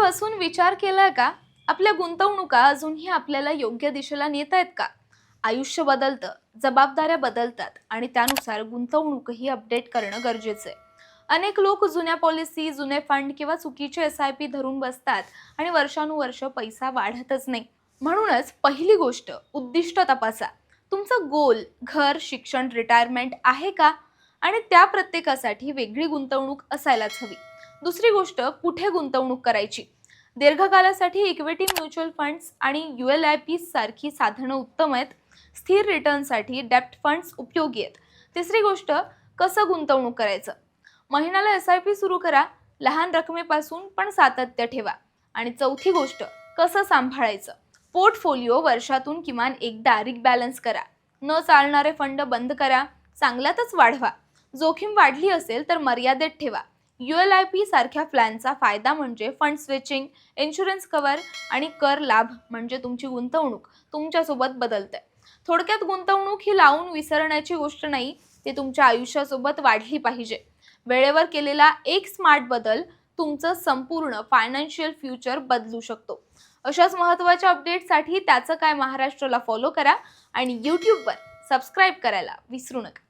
बसून विचार केलाय का? आपल्या गुंतवणुका अजूनही आपल्याला योग्य दिशेला नेत आहेत का? आयुष्य बदलतं जबाबदाऱ्या बदलतात आणि त्यानुसार गुंतवणूकही अपडेट करणं गरजेचं आहे अनेक लोक जुन्या पॉलिसी जुने फंड किंवा चुकीचे एस आय पी धरून बसतात आणि वर्षानुवर्ष पैसा वाढतच नाही. म्हणूनच पहिली गोष्ट उद्दिष्ट तपासा. तुमचं गोल घर शिक्षण रिटायरमेंट आहे का? आणि त्या प्रत्येकासाठी वेगळी गुंतवणूक असायलाच हवी. दुसरी गोष्ट कुठे गुंतवणूक करायची? दीर्घकालासाठी इक्विटी म्युच्युअल फंड्स आणि यू एल आय पी सारखी साधनं उत्तम आहेत. स्थिर रिटर्नसाठी डेप्ट फंड्स उपयोगी आहेत. तिसरी गोष्ट कसं गुंतवणूक करायचं? महिन्याला एस आय पी सुरू करा लहान रकमेपासून पण सातत्य ठेवा. आणि चौथी गोष्ट कसं सांभाळायचं? पोर्टफोलिओ वर्षातून किमान एकदा रिक बॅलन्स करा. न चालणारे फंड बंद करा चांगल्यातच वाढवा. जोखीम वाढली असेल तर मर्यादेत ठेवा. यू एल आय पी सारख्या प्लॅनचा फायदा म्हणजे फंड स्विचिंग इन्शुरन्स कवर आणि कर लाभ म्हणजे तुमची गुंतवणूक तुमच्यासोबत बदलते थोडक्यात गुंतवणूक ही लावून विसरण्याची गोष्ट नाही ती तुमच्या आयुष्यासोबत वाढली पाहिजे. वेळेवर केलेला एक स्मार्ट बदल तुमचं संपूर्ण फायनान्शियल फ्युचर बदलू शकतो. अशाच महत्त्वाच्या अपडेटसाठी त्याचं काय महाराष्ट्राला फॉलो करा आणि यूट्यूबवर सबस्क्राईब करायला विसरू नका.